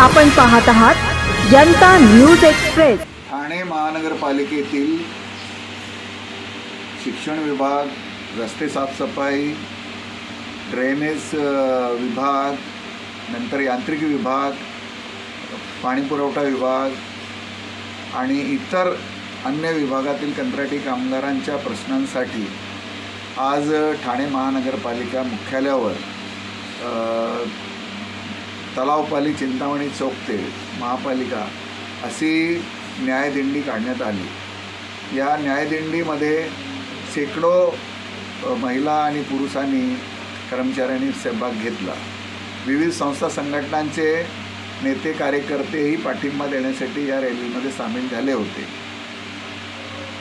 आपण पाहत आहात जनता न्यूज एक्सप्रेस. ठाणे महानगरपालिकेतील शिक्षण विभाग रस्ते साफसफाई ड्रेनेज विभाग नंतर यांत्रिकी विभाग पाणीपुरवठा विभाग आणि इतर अन्य विभागातील कंत्राटी कामगारांच्या प्रश्नांसाठी आज ठाणे महानगरपालिका मुख्यालयावर तलावपाली चिंतामणी चौक ते महापालिका अशी न्यायदिंडी काढण्यात आली. या न्यायदिंडीमध्ये शेकडो महिला आणि पुरुषांनी कर्मचाऱ्यांनी सहभाग घेतला. विविध संस्था संघटनांचे नेते कार्यकर्तेही पाठिंबा देण्यासाठी या रॅलीमध्ये सामील झाले होते.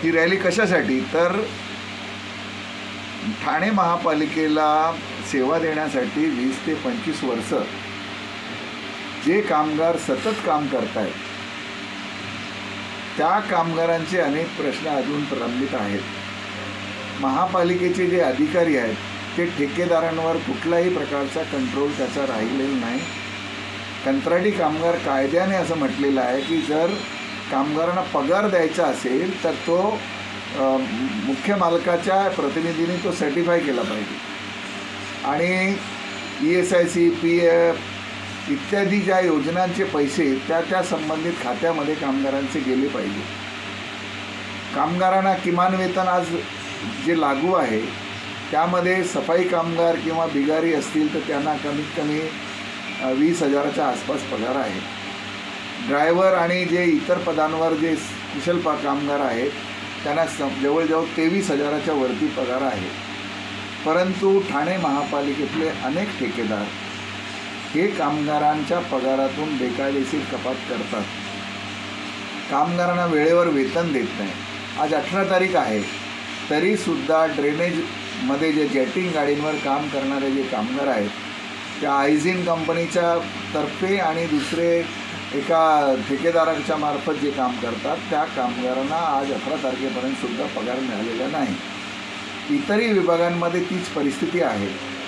ही रॅली कशासाठी? तर ठाणे महापालिकेला सेवा देण्यासाठी वीस ते पंचवीस वर्ष जे कामगार सतत काम करत आहेत त्या कामगारांचे अनेक प्रश्न अजून प्रलंबित आहेत. महापालिकेचे जे अधिकारी आहेत ते ठेकेदारांवर कुठल्याही प्रकारचा कंट्रोल त्याचा राहिलेला नाही. कंत्राटी कामगार कायद्याने असं म्हटलेलं आहे की जर कामगारांना पगार द्यायचा असेल तर तो मुख्य मालकाच्या प्रतिनिधीने तो सर्टिफाय केला पाहिजे. आणि E S I C P F इत्यादी ज्या योजनांचे पैसे त्या त्या संबंधित खात्यामध्ये कामगारांचे गेले पाहिजे. कामगारांना किमान वेतन आज जे लागू आहे त्यामध्ये सफाई कामगार किंवा बिगारी असतील तर त्यांना कमीत कमी वीस हजाराच्या आसपास पगार आहे. ड्रायव्हर आणि जे इतर पदांवर जे कुशल पा कामगार आहेत त्यांना स जवळजवळ तेवीस हजाराच्या वरती पगार आहे. परंतु ठाणे महापालिकेतले अनेक ठेकेदार हे कामगारांच्या पगारातून बेकायदेशीर कपात करतात. कामगारांना वेळेवर वेतन देत नाही. आज अठरा तारीख आहे. तरीसुद्धा ड्रेनेजमध्ये जे जेटिंग गाडींवर काम करणारे जे कामगार आहेत त्या आयझिन कंपनीच्या तर्फे आणि दुसरे एका ठेकेदाराच्या मार्फत जे काम करतात त्या कामगारांना आज अठरा तारखेपर्यंत सुद्धा पगार मिळालेला नाही. इतरही विभागांमध्ये तीच परिस्थिती आहे.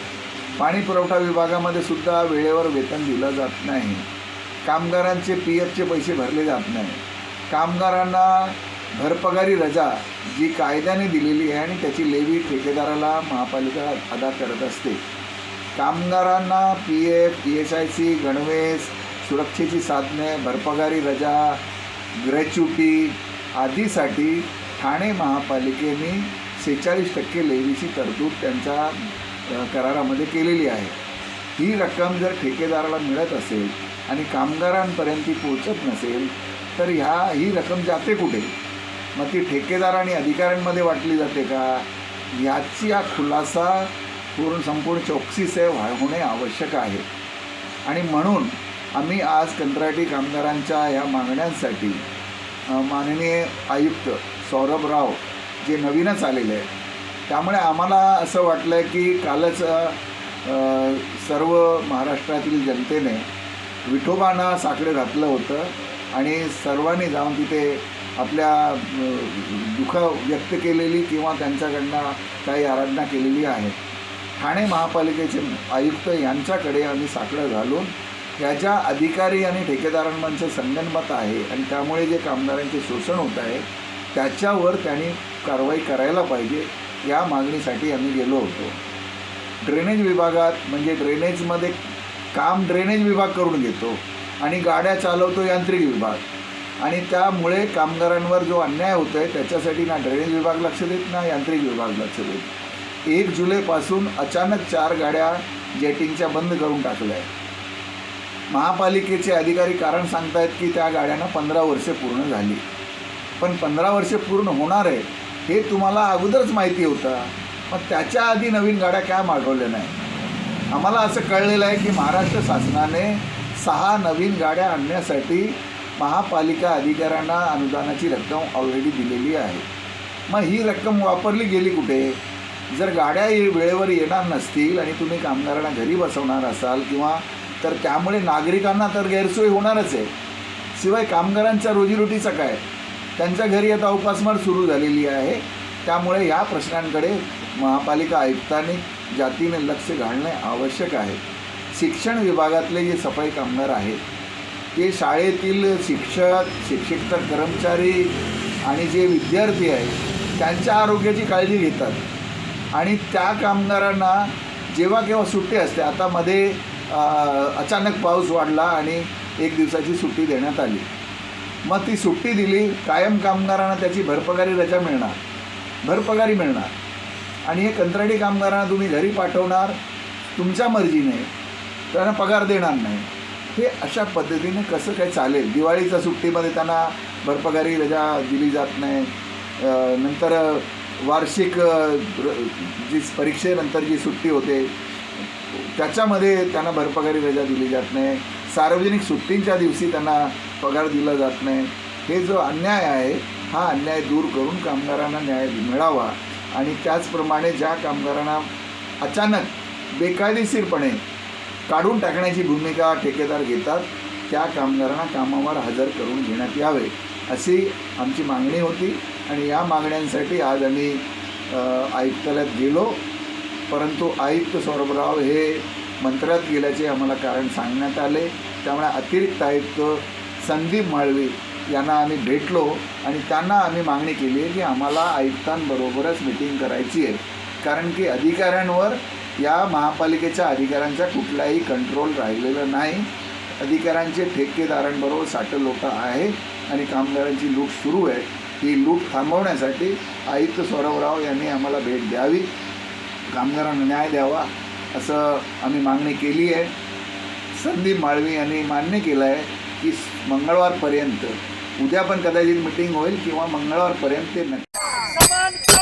पाणी पुरवठा विभागामध्ये सुद्धा वेळेवर वेतन दिलं जात नाही. कामगारांचे पी एफचे पैसे भरले जात नाही. कामगारांना भरपगारी रजा जी कायद्याने दिलेली आहे आणि त्याची लेवी ठेकेदाराला महापालिका अदा करत असते. कामगारांना P F E S I C गणवेश सुरक्षेची साधने भरपगारी रजा ग्रॅच्युटी आदीसाठी ठाणे महापालिकेने सेहेचाळीस टक्के लेवीची तरतूद त्यांच्या करारामध्ये केलेली आहे. ही रक्कम जर ठेकेदाराला मिळत असेल आणि कामगारांपर्यंत ती पोचत नसेल तर ह्या ही रक्कम जाते कुठे? मग ती ठेकेदार आणि अधिकाऱ्यांमध्ये वाटली जाते का? याची हा खुलासा पूर्ण संपूर्ण चौकसीचे व्हा- होणे आवश्यक आहे. आणि म्हणून आम्ही आज कंत्राटी कामगारांच्या या मागण्यांसाठी माननीय आयुक्त सौरभ राव जे नवीनच आलेले आहेत त्यामुळे आम्हाला असं वाटलं आहे की कालच सर्व महाराष्ट्रातील जनतेने विठोबांना साकडे घातलं होतं आणि सर्वांनी जाऊन तिथे आपल्या दुःख व्यक्त केलेली किंवा त्यांच्याकडनं काही आराधना केलेली आहे ठाणे महापालिकेचे आयुक्त यांच्याकडे आम्ही साकडं घालून ह्याच्या अधिकारी आणि ठेकेदारांचं संगनमत आहे आणि त्यामुळे जे कामगारांचे शोषण होत आहे त्याच्यावर त्यांनी कारवाई करायला पाहिजे. या मागणीसाठी आम्ही गेलो होतो. ड्रेनेज विभागात म्हणजे ड्रेनेजमध्ये काम ड्रेनेज विभाग करून घेतो आणि गाड्या चालवतो यांत्रिक विभाग. आणि त्यामुळे कामगारांवर जो अन्याय होतो आहे त्याच्यासाठी ना ड्रेनेज विभाग लक्ष देत ना यांत्रिक विभाग लक्ष देत. एक जुलैपासून अचानक चार गाड्या जेटिंगच्या बंद करून टाकल्या आहेत महापालिकेचे अधिकारी कारण सांगतायत की त्या गाड्यांना पंधरा वर्षे पूर्ण झाली. पण पंधरा वर्षे पूर्ण होणार आहे हे तुम्हाला अगोदरच माहिती होतं. मग त्याच्या आधी नवीन गाड्या काय मागवल्या नाही. आम्हाला असं कळलेलं आहे की महाराष्ट्र शासनाने सहा नवीन गाड्या आणण्यासाठी महापालिका अधिकाऱ्यांना अनुदानाची रक्कम ऑलरेडी दिलेली आहे. मग ही रक्कम वापरली गेली कुठे? जर गाड्या वेळेवर येणार नसतील आणि तुम्ही कामगारांना घरी बसवणार असाल किंवा तर त्यामुळे नागरिकांना तर गैरसोय होणारच आहे. शिवाय कामगारांच्या रोजीरोटीचं काय? त्यांच्या घरी आता उपासमार सुरू झालेली आहे. त्यामुळे या प्रश्नांकडे महापालिका आयुक्तांनी जातीने लक्ष घालणे आवश्यक आहे. शिक्षण विभागातले जे सफाई कामगार आहेत ते शाळेतील शिक्षक शिक्षक कर्मचारी आणि जे विद्यार्थी आहेत त्यांच्या आरोग्याची काळजी घेतात. आणि त्या कामगारांना जेव्हा केव्हा सुट्टी असते आता मध्ये अचानक पाऊस वाढला आणि एक दिवसाची सुट्टी देण्यात आली. मग ती सुट्टी दिली कायम कामगारांना त्याची भरपगारी रजा मिळणार. भरपगारी मिळणार. आणि हे कंत्राटी कामगारांना तुम्ही घरी पाठवणार तुमच्या मर्जीने. त्यांना पगार देणार नाही. हे अशा पद्धतीने कसं काय चालेल? दिवाळीच्या सुट्टीमध्ये त्यांना भरपगारी रजा दिली जात नाही. नंतर वार्षिक जी परीक्षेनंतर जी सुट्टी होते त्याच्यामध्ये त्यांना भरपगारी रजा दिली जात नाही. सार्वजनिक सुट्टींच्या दिवशी त्यांना पगार दिला जात नाही. हे जो अन्याय आहे हा अन्याय दूर करून कामगारांना न्याय मिळावा. आणि त्याचप्रमाणे ज्या कामगारांना अचानक बेकायदेशीरपणे काढून टाकण्याची भूमिका ठेकेदार घेतात त्या कामगारांना कामावर हजर करून घेण्यात यावे अशी आमची मागणी होती. आणि या मागण्यांसाठी आज आम्ही आयुक्तालयात गेलो. परंतु आयुक्त सौरभराव हे मंत्रात गेल्याचे आम्हाला कारण सांगण्यात आले. त्यामुळे अतिरिक्त आयुक्त संदीप माळवी यांना आम्ही भेटलो आणि त्यांना आम्ही मागणी केली आहे की आम्हाला आयुक्तांबरोबरच मिटिंग करायची आहे. कारण की अधिकाऱ्यांवर या महापालिकेच्या अधिकाऱ्यांचा कुठलाही कंट्रोल राहिलेला नाही. अधिकाऱ्यांचे ठेकेदारांबरोबर साठलोटा आहे आणि कामगारांची लूट सुरू आहे. ही लूट थांबवण्यासाठी आयुक्त सौरभराव यांनी आम्हाला भेट द्यावी. कामगारांना न्याय द्यावा असं आम्ही मागणी केली आहे. संदीप माळवी यांनी मान्य केलं आहे. की मंगळवारपर्यंत. उद्या पण कदाचित मिटिंग होईल किंवा मंगळवारपर्यंत ते नक्की. समान पाहिजे.